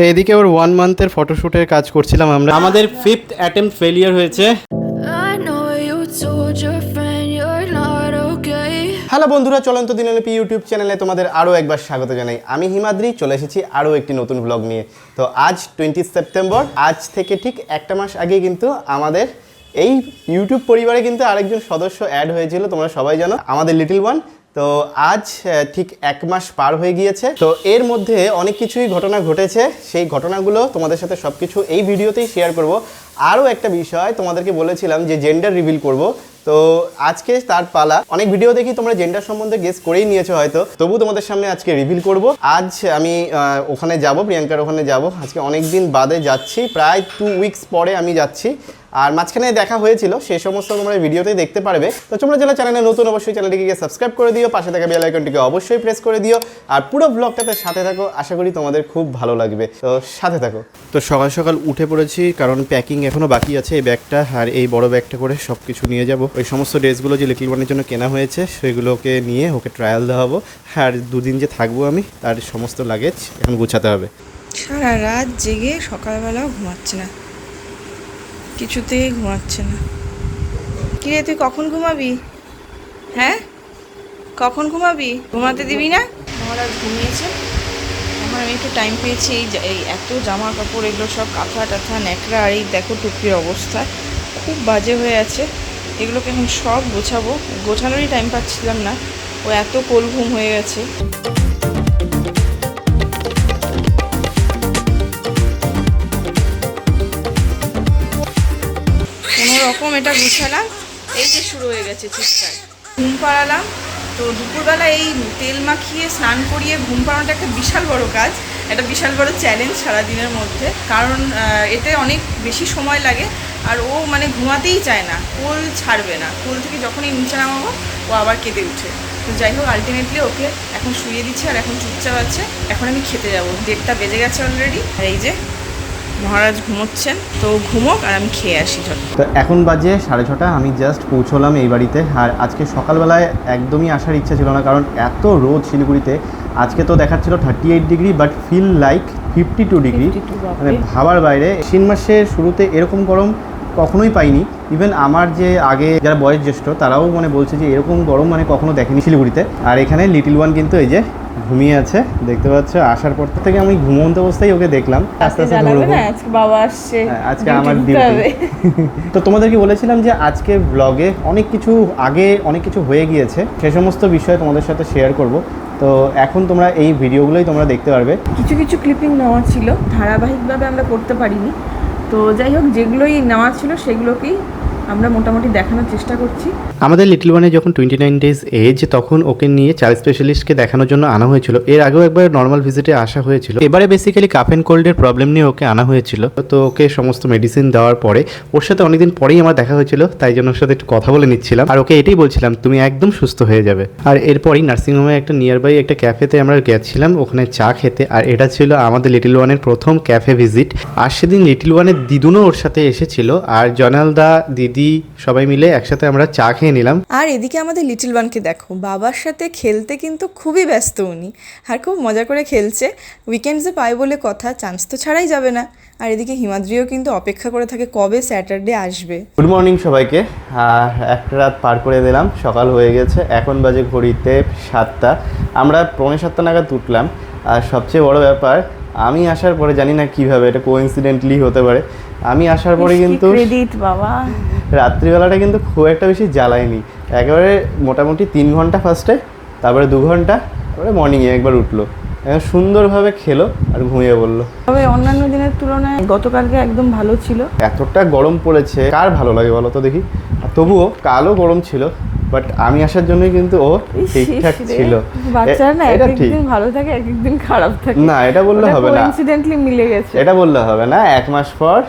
তো এদিকে ওর ওয়ান মান্থের ফটোশ্যুটের কাজ করছিলাম আমরা। আমাদের ফিফথ অ্যাটেম্প ফেলিয়ার হয়েছে. হ্যালো বন্ধুরা চলন্ত দিনলিপি ইউটিউব চ্যানেলে তোমাদের আরও একবার স্বাগত জানাই। আমি হিমাদ্রি চলে এসেছি আরও একটি নতুন ব্লগ নিয়ে। তো আজ টোয়েন্টি সেপ্টেম্বর আজ থেকে ঠিক একটা মাস আগে কিন্তু আমাদের এই ইউটিউব পরিবারে কিন্তু আরেকজন সদস্য অ্যাড হয়েছিল তোমরা সবাই জানো। আমাদের লিটল ওয়ান তো আজ ঠিক এক মাস পার হয়ে গিয়েছে। তো এর মধ্যে অনেক কিছুই ঘটনা ঘটেছে। সেই ঘটনাগুলো তোমাদের সাথে সব কিছু এই ভিডিওতেই শেয়ার করব। আরও একটা বিষয় তোমাদেরকে বলেছিলাম যে জেন্ডার রিভিল করব। তো আজকে তার পালা। অনেক ভিডিও দেখি তোমরা জেন্ডার সম্বন্ধে গেস করেই নিয়েছো হয়তো। তবু তোমাদের সামনে আজকে রিভিল করব। আজ আমি ওখানে যাব, প্রিয়াঙ্কার ওখানে যাব। আজকে অনেক দিন বাদে যাচ্ছি। প্রায় টু উইকস পরে আমি যাচ্ছি। আর মাঝখানে দেখা হয়েছিল সেই সমস্ত তোমরা ভিডিওতেই দেখতে পারবে। তো তোমরা যারা চ্যানেলে নতুন অবশ্যই চ্যানেলটিকে গিয়ে সাবস্ক্রাইব করে দিও পাশে থাকা বেল আইকনটিকে অবশ্যই প্রেস করে দিও। আর পুরো ব্লগটাতে সাথে থাকো আশা করি তোমাদের খুব ভালো লাগবে। তো সাথে থাকো। তো সকাল সকাল উঠে পড়েছি কারণ প্যাকিং এখনও বাকি আছে এই ব্যাগটা আর এই বড় ব্যাগটা করে সব কিছু নিয়ে যাব। ওই সমস্ত ড্রেসগুলো যে লিটল ওয়ানের জন্য কেনা হয়েছে সেগুলোকে নিয়ে ওকে ট্রায়াল দেওয়াবো। আর দুদিন যে থাকব আমি তার সমস্ত লাগেজ এখন গুছাতে হবে। সারা রাত জেগে সকালবেলাও ঘুমাচ্ছে না। কিছুতেই ঘুমাচ্ছে না। কিরে, তুই কখন ঘুমাবি? হ্যাঁ? কখন ঘুমাবি? ঘুমাতে দিবি না? মহারাজ ঘুমিয়েছে। আমার আমি একটু টাইম পেয়েছি, এই এই এত জামা কাপড় এগুলো সব কাঁথা টাথা, ন্যাকড়া, আর এই দেখো টুপির অবস্থা। খুব বাজে হয়ে আছে। এগুলোকে এখন সব গোছাবো। গোছানোরই টাইম পাচ্ছিলাম না। ও এত কোল ঘুম হয়ে গেছে। রকম এটা গুছালাম, এই যে শুরু হয়ে গেছে চিৎকার। ঘুম পাড়ালাম, তো দুপুরবেলা এই তেল মাখিয়ে স্নান করিয়ে ঘুম পাড়ানোটা একটা বিশাল বড় কাজ, একটা বিশাল বড় চ্যালেঞ্জ সারাদিনের মধ্যে, কারণ এতে অনেক বেশি সময় লাগে, আর ও মানে ঘুমাতেই চায় না, কোল ছাড়বে না, কোল থেকে যখনই নিচে নামাবো, ও আবার কেঁদে উঠে। তো যাই হোক আলটিমেটলি ওকে এখন শুয়ে দিচ্ছে, আর এখন চুপচাপ আছে, এখন আমি খেতে যাব, দেড়টা বেজে গেছে অলরেডি আর এই যে মহারাজ ঘুমোচ্ছেন তো ঘুমোক আর আমি খেয়ে আসি ঝট তো এখন বাজে সাড়ে ছটা আমি জাস্ট পৌঁছলাম এই বাড়িতে। আর আজকে সকালবেলায় একদমই আসার ইচ্ছা ছিল না কারণ এত রোদ শিলিগুড়িতে। আজকে তো দেখাচ্ছিল thirty eight degree but feel like fifty two degree মানে ভাবার বাইরে। আশ্বিন মাসের শুরুতে এরকম গরম কখনোই পাইনি। ইভেন আমার যে আগে যারা বয়স জ্যেষ্ঠ তারাও মানে বলছে যে এরকম গরম মানে কখনো দেখেনি শিলিগুড়িতে। আর এখানে লিটিল ওয়ান কিন্তু এই যে ঘুমিয়ে আছে দেখতে পাচ্ছ আসার পর থেকে আমি ঘুমন্ত অবস্থায় ওকে দেখলাম। আস্তে আস্তে ধরবো আজকে বাবা আসছে। হ্যাঁ, আজকে আমার ডিউটি তো তোমাদেরকে বলেছিলাম যে আজকে ব্লগে অনেক কিছু আগে অনেক কিছু হয়ে গিয়েছে সে সমস্ত বিষয় তোমাদের সাথে শেয়ার করব। তো এখন তোমরা এই ভিডিওগুলোই তোমরা দেখতে পারবে। কিছু কিছু ক্লিপিং নেওয়া ছিল। ধারাবাহিকভাবে আমরা করতে পারিনি। তো যাই হোক যেগুলোই নেওয়া ছিল সেগুলোকেই আমরা মোটামুটি দেখানোর চেষ্টা করছি। আমাদের লিটল ওয়ানে যখন টোয়েন্টি নাইন ডেজ এজ তখন ওকে নিয়ে চাইল্ড স্পেশালিস্টকে দেখানোর জন্য আনা হয়েছিল। এর আগেও একবার নর্মাল ভিজিটে আসা হয়েছিল। এবারে বেসিক্যালি কাফ অ্যান্ড কোল্ডের প্রবলেম নিয়ে ওকে আনা হয়েছিল। তো ওকে সমস্ত মেডিসিন দেওয়ার পরে, ওর সাথে অনেকদিন পরেই আমার দেখা হয়েছিল, তাই জন্য ওর সাথে একটু কথা বলে নিচ্ছিলাম। আর ওকে এটাই বলছিলাম, তুমি একদম সুস্থ হয়ে যাবে। আর এরপরই নার্সিংহোমে একটা নিয়ার বাই একটা ক্যাফেতে আমরা গেছিলাম, ওখানে চা খেতে। আর এটা ছিল আমাদের লিটল ওয়ানের প্রথম ক্যাফে ভিজিট আর সেদিন লিটল ওয়ানের দিদুনও ওর সাথে এসেছিল। আর জনালদা দিদি সবাই মিলে একসাথে আমরা চা খেয়ে নিলাম। আর এদিকে আমাদের লিটল ওয়ানকে দেখো বাবার সাথে খেলতে কিন্তু খুবই ব্যস্ত উনি। আর খুব মজা করে খেলছে। উইকেন্ডসে পায় বলে কথা চান্স তো ছাড়াই যাবে না। আর এদিকে হিমাদ্রিও কিন্তু অপেক্ষা করে থাকে কবে স্যাটারডে আসবে। গুড মর্নিং সবাইকে। আর একটা রাত পার করে দিলাম সকাল হয়ে গেছে। এখন বাজে ঘড়িতে সাতটা। আমরা পৌনে সাতটা নাগাদ উঠলাম। আর সবচেয়ে বড় ব্যাপার আমি আসার পরে জানি না কীভাবে এটা কোইন্সিডেন্টলি হতে পারে। আমি আসার পরে কিন্তু ক্রেডিট বাবা। রাত্রিবেলাটা কিন্তু খুব একটা বেশি জ্বালায়নি। একেবারে মোটামুটি তিন ঘণ্টা ফার্স্টে তারপরে দু ঘণ্টা তারপরে মর্নিংয়ে একবার উঠল। সুন্দরভাবে খেলো আর ঘুমিয়ে পড়ল। তবে অন্যান্য দিনের তুলনায় গতকালকে একদম ভালো ছিল। এতটা গরম পড়েছে কার ভালো লাগে বলো তো দেখি? তবুও কালও গরম ছিল বাট আমি আসার জন্যই কিন্তু ও ঠিকঠাক ছিল। বাচ্চারা না এক এটা এক ঠিক। ভালো থাকে এক এক দিন খারাপ থাকে। না এটা বললে হবে না। ইনসিডেন্টলি মিলে গেছে। এটা বললে হবে না। এক মাস পর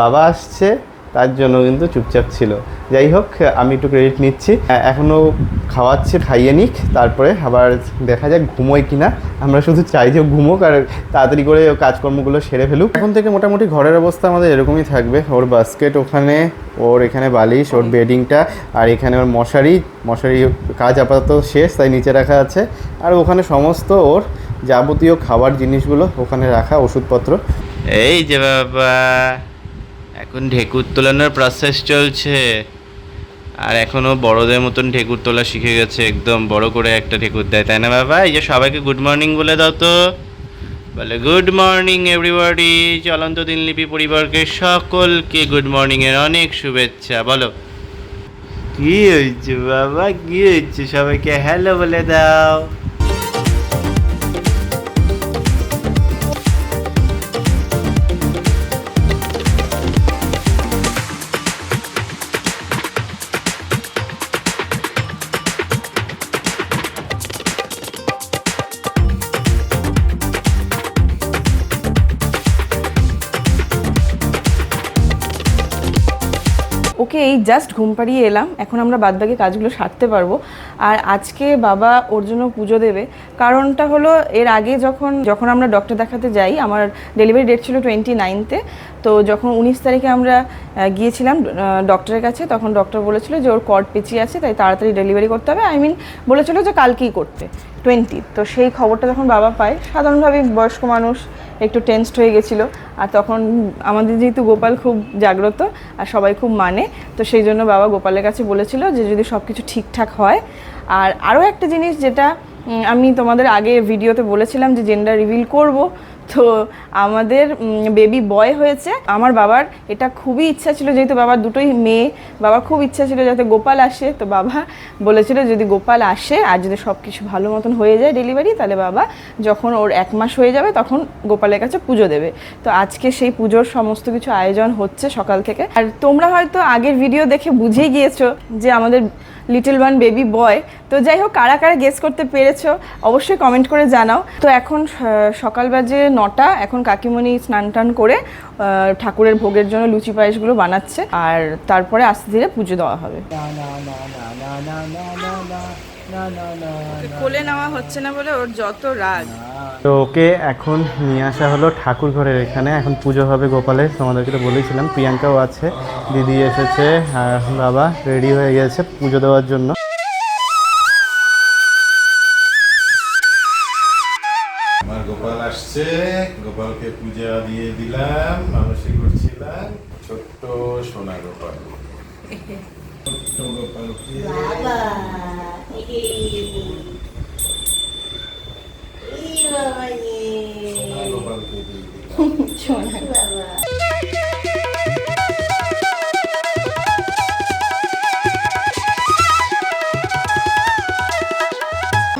বাবা আসছে তার জন্য কিন্তু চুপচাপ ছিল। যাই হোক, আমি একটু ক্রেডিট নিচ্ছি। এ- এখনও খাওয়াচ্ছে, খাইয়ে নিক, তারপরে আবার দেখা যাক ঘুমোয় কিনা। আমরা শুধু চাই যে ঘুমোক আর তাড়াতাড়ি করে কাজকর্মগুলো সেরে ফেলুক। এখন থেকে মোটামুটি ঘরের অবস্থা আমাদের এরকমই থাকবে। ওর বাস্কেট ওখানে, ওর এখানে বালিশ, ওর বেডিংটা আর এখানে ওর মশারি। মশারি কাজ আপাতত শেষ, তাই নিচে রাখা আছে। আর ওখানে সমস্ত ওর যাবতীয় খাবার জিনিসগুলো ওখানে রাখা ওষুধপত্র। এই যে বাবা। এখন ঢেকুর তোলানোর প্রসেস চলছে। আর এখনও বড়দের মতন ঢেকুর তোলা শিখে গেছে, একদম বড় করে একটা ঢেকুর দেয়, তাই না বাবা? এই যে সবাইকে গুড মর্নিং বলে দাও তো। বলে গুড মর্নিং এভরিবডি চলন্ত দিনলিপি পরিবারকে সকলকে গুড মর্নিং এর অনেক শুভেচ্ছা। বলো। কি হয়েছে বাবা? কি হয়েছে? সবাইকে হ্যালো বলে দাও। ওকে এই জাস্ট ঘুম পাড়িয়ে এলাম। এখন আমরা বাদবাকি কাজগুলো সারতে পারব। আর আজকে বাবা ওর জন্য পুজো দেবে। কারণটা হলো, এর আগে যখন যখন আমরা ডক্টর দেখাতে যাই, আমার ডেলিভারি ডেট ছিল টোয়েন্টি নাইনতে তো যখন উনিশ তারিখে আমরা গিয়েছিলাম ডক্টরের কাছে, তখন ডক্টর বলেছিল যে ওর কর্ড পেঁচিয়ে আছে, তাই তাড়াতাড়ি ডেলিভারি করতে হবে। আই মিন বলেছিল যে কালকেই করতে টোয়েন্টি তো সেই খবরটা যখন বাবা পায়, সাধারণভাবে বয়স্ক মানুষ একটু টেনসড হয়ে গেছিল। আর তখন আমাদের যেহেতু গোপাল খুব জাগ্রত, আর সবাই খুব মানে তো সেই জন্য বাবা গোপালের কাছে বলেছিল যে যদি সব কিছু ঠিকঠাক হয়। আর আরও একটা জিনিস যেটা আমি তোমাদের আগে ভিডিওতে বলেছিলাম যে জেন্ডার রিভিল করব তো আমাদের বেবি বয় হয়েছে। আমার বাবার এটা খুবই ইচ্ছা ছিল, যেহেতু বাবার দুটোই মেয়ে। বাবার খুব ইচ্ছা ছিল যাতে গোপাল আসে। তো বাবা বলেছিল, যদি গোপাল আসে আর যদি সব কিছু ভালো মতন হয়ে যায় ডেলিভারি তাহলে বাবা যখন ওর এক মাস হয়ে যাবে, তখন গোপালের কাছে পুজো দেবে। তো আজকে সেই পুজোর সমস্ত কিছু আয়োজন হচ্ছে সকাল থেকে। আর তোমরা হয়তো আগের ভিডিও দেখে বুঝেই গিয়েছো যে আমাদের লিটল ওয়ান বেবি বয়। তো যাই হোক, কারা কারা গেস করতে পেরেছ, অবশ্যই কমেন্ট করে জানাও। তো এখন সকাল বাজে নটা, এখন কাকিমণি স্নান টান করে ঠাকুরের ভোগের জন্য লুচি পায়েসগুলো বানাচ্ছে, আর তারপরে আস্তে ধীরে পুজো দেওয়া হবে। কোলে নেওয়া হচ্ছে না বলে ওর যত রাগ। তো ওকে এখন নিয়ে আসা হলো ঠাকুর ঘরের এখানে। এখন পুজো হবে গোপালের তোমাদেরকে তো বলেছিলাম। প্রিয়াঙ্কাও আছে দিদি এসেছে আর বাবা রেডি হয়ে গেছে পুজো দেওয়ার জন্য। আমার গোপাল আসছে গোপালকে পূজা দিয়ে দিলাম মানসী করছিলাম। ছোট্ট সোনা গোপাল। ছোট্ট গোপালকে সোনা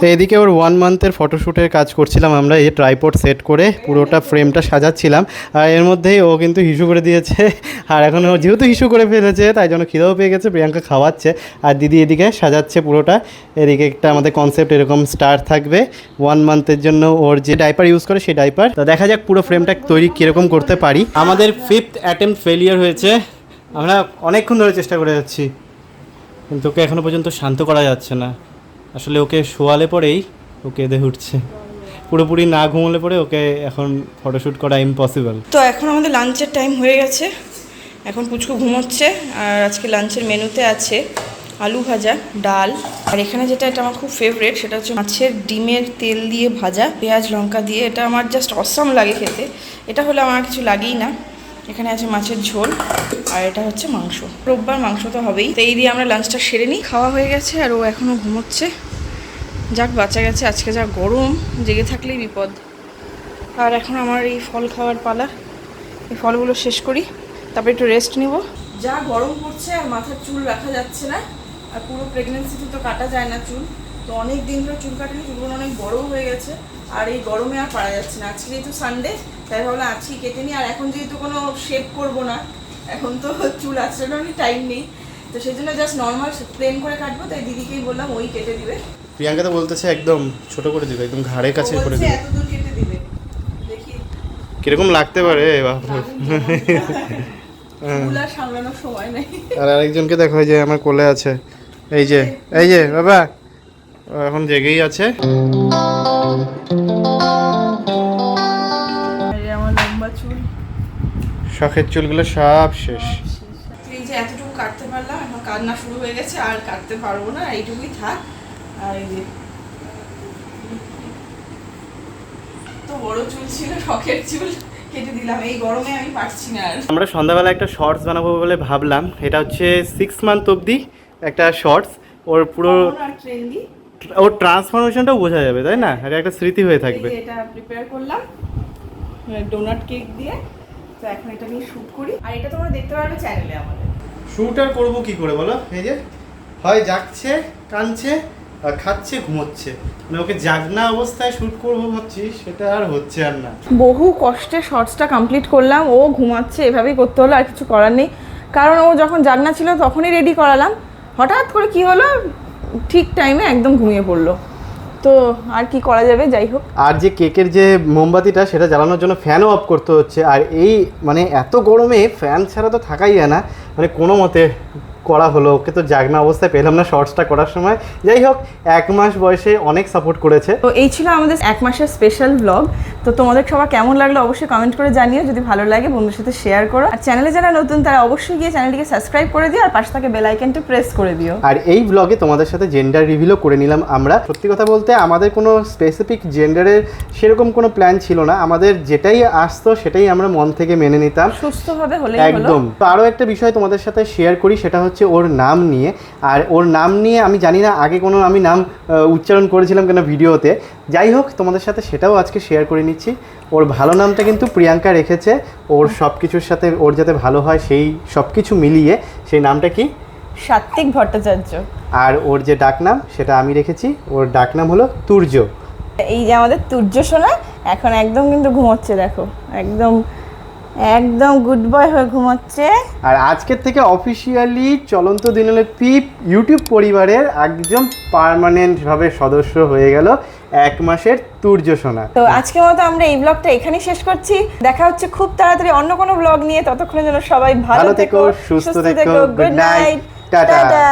তো এদিকে ওর ওয়ান মান্থের ফটোশ্যুটের কাজ করছিলাম আমরা, এই ট্রাইপড সেট করে পুরোটা ফ্রেমটা সাজাচ্ছিলাম। আর এর মধ্যেই ও কিন্তু হিসু করে দিয়েছে। আর এখন ও যেহেতু হিসু করে ফেলেছে, তাই জন্য খিদেও পেয়ে গেছে, প্রিয়াঙ্কা খাওয়াচ্ছে। আর দিদি এদিকে সাজাচ্ছে পুরোটা। এদিকে একটা আমাদের কনসেপ্ট এরকম স্টার থাকবে। ওয়ান মান্থের জন্য ওর যে ডাইপার ইউজ করে সেই ডাইপার তো দেখা যাক পুরো ফ্রেমটা তৈরি কীরকম করতে পারি। আমাদের ফিফথ অ্যাটেম্প ফেলিয়ার হয়েছে। আমরা অনেকক্ষণ ধরে চেষ্টা করে যাচ্ছি। কিন্তু ওকে এখনও পর্যন্ত শান্ত করা যাচ্ছে না। আসলে ওকে শোয়ালে পরেই ওকে এদে উঠছে। পুরোপুরি না ঘুমোলে পরে ওকে এখন ফটোশ্যুট করা ইম্পসিবল তো এখন আমাদের লাঞ্চের টাইম হয়ে গেছে। এখন পুচকু ঘুমোচ্ছে আর আজকে লাঞ্চের মেনুতে আছে আলু ভাজা, ডাল। আর এখানে যেটা, এটা আমার খুব ফেভারেট সেটা হচ্ছে মাছের ডিমের তেল দিয়ে ভাজা, পেঁয়াজ, লঙ্কা দিয়ে। এটা আমার জাস্ট অসম লাগে খেতে। এটা হলে আমার কিছু লাগেই না। এখানে আছে মাছের ঝোল, আর এটা হচ্ছে মাংস। রোববার মাংস তো হবেই। তো এই দিয়ে আমরা লাঞ্চটা সেরে নিই। খাওয়া হয়ে গেছে, আর ও এখনও ঘুমোচ্ছে। যাক, বাঁচা গেছে। আজকে যা গরম, জেগে থাকলেই বিপদ। আর এখন আমার এই ফল খাওয়ার পালা। এই ফলগুলো শেষ করি। তারপরে একটু রেস্ট নিব। যা গরম পড়ছে আর মাথার চুল রাখা যাচ্ছে না, আর পুরো প্রেগনেন্সিতে তো কাটা যায় না চুল। তো অনেক দিন ধরে চুল কাটিনি চুলগুলো অনেক বড় হয়ে গেছে আর এই গরমে আর পারা যাচ্ছে না। আজকে যেহেতু সানডে তাই ভাবলাম আজকেই কেটে নিই আর এখন যেহেতু কোনো শেপ করব না এখন তো চুল আঁচড়ানোরই টাইম নেই। তো সেই জন্য জাস্ট নর্মাল প্লেন করে কাটবো তাই দিদিকেই বললাম ওই কেটে দিবে। প্রিয়াঙ্কা তো বলতেছে একদম ছোট করে দিবে একদম ঘাড়ে কাছে করে দিবে। কেটে দিবে। দেখি। কীরকম লাগতে পারে বাপরে। আর সামলানোর সময় নেই। আর আরেকজনকে দেখো যে আমার কোলে আছে। এই যে এই যে বাবা। এখন জেগেই আছে। শখের চুলগুলো সব শেষ। এই যে এতটুকু কাটতে পারলাম কান্না শুরু হয়ে গেছে আর কাটতে পারব না এইটুকুই থাক। আর এই যে বড় চুল ছিল শখের চুল কেটে দিলাম। এই গরমে আমি পারছি না আর। আমরা সন্ধ্যাবেলা একটা শর্টস বানাবো বলে ভাবলাম। এটা হচ্ছে সিক্স মান্থ অবধি একটা শর্টস ওর পুরো ট্রেন্ডি ওর ট্রান্সফরমেশনটাও বোঝা যাবে তাই না? এটা একটা স্মৃতি হয়ে থাকবে। এটা প্রিপেয়ার করলাম। ডোনাট কেক দিয়ে। তো এখন এটা নিয়ে শুট করি। আর এটা তোমরা দেখতে পারবে চ্যানেলে আমাদের। শ্যুট আর করব কি করে বলো? এই যে হয় যাচ্ছে কানছে আর খাচ্ছে ঘুমোচ্ছে। মানে ওকে জাগনা অবস্থায় শ্যুট করব ভাবছি সেটা আর হচ্ছে আর না। বহু কষ্টে শর্টসটা কমপ্লিট করলাম। ও ঘুমাচ্ছে এভাবেই করতে হলো আর কিছু করার নেই। কারণ ও যখন জাগনা ছিল তখনই রেডি করালাম। হঠাৎ করে কি হলো? ঠিক টাইমে একদম ঘুমিয়ে পড়ল। তো আর কি করা যাবে, যাই হোক। আর যে কেকের যে মোমবাতিটা, সেটা জ্বালানোর জন্য ফ্যানও অফ করতে হচ্ছে। আর এই মানে এত গরমে ফ্যান ছাড়া তো থাকাই যায় না। মানে কোনো মতে করা হলো ওকে তো জাগনা অবস্থায় পেলাম না শর্টসটা করার সময়। যাই হোক এক মাস বয়সে অনেক সাপোর্ট করেছে। তো এই ছিল আমাদের এক মাসের স্পেশাল ব্লগ তো তোমাদের সবার কেমন লাগল অবশ্যই কমেন্ট করে জানিও যদি ভালো লাগে বন্ধুর সাথে শেয়ার করো। আর চ্যানেলে যারা নতুন তারা অবশ্যই গিয়ে চ্যানেলটিকে সাবস্ক্রাইব করে দিও আর পাশে থাকে বেল আইকনটি প্রেস করে দিও। আর এই ব্লগে তোমাদের সাথে জেন্ডার রিভিলও করে নিলাম আমরা। সত্যি কথা বলতে আমাদের কোনো স্পেসিফিক জেন্ডারের সেরকম কোনো প্ল্যান ছিল না। আমাদের যেটাই আসতো সেটাই আমরা মন থেকে মেনে নিতাম। সুস্থভাবে হলো। একদম। তো আরও একটা বিষয় তোমাদের সাথে শেয়ার করি সেটা হচ্ছে ওর নাম নিয়ে। আর ওর নাম নিয়ে আমি জানি না আগে কোনো আমি নাম উচ্চারণ করেছিলাম কেন ভিডিওতে। যাই হোক তোমাদের সাথে সেটাও আজকে শেয়ার করে নিচ্ছি। ওর ভালো নামটা কিন্তু প্রিয়াঙ্কা রেখেছে। ওর সব কিছুর সাথে ওর যাতে ভালো হয় সেই সব কিছু মিলিয়ে সেই নামটা কি? সাত্বিক ভট্টাচার্য। আর ওর যে ডাকনাম সেটা আমি রেখেছি। ওর ডাকনাম হলো তুর্য। এই যে আমাদের তুর্য সোনা এখন একদম কিন্তু ঘুমোচ্ছে দেখো। একদম একদম গুড বয় হয়ে ঘুমাচ্ছে। আর আজকের থেকে অফিসিয়ালি চলন্ত দিনলে পিপ ইউটিউব পরিবারের একদম পার্মানেন্ট ভাবে সদস্য হয়ে গেল এক মাসের তুর্য সোনা। তো আজকের মতো আমরা এই ব্লগটা এখানেই শেষ করছি। দেখা হচ্ছে খুব তাড়াতাড়ি অন্য কোনো ব্লগ নিয়ে। ততক্ষণের জন্য সবাই ভালো থেকো সুস্থ থেকো গুড নাইট টাটা।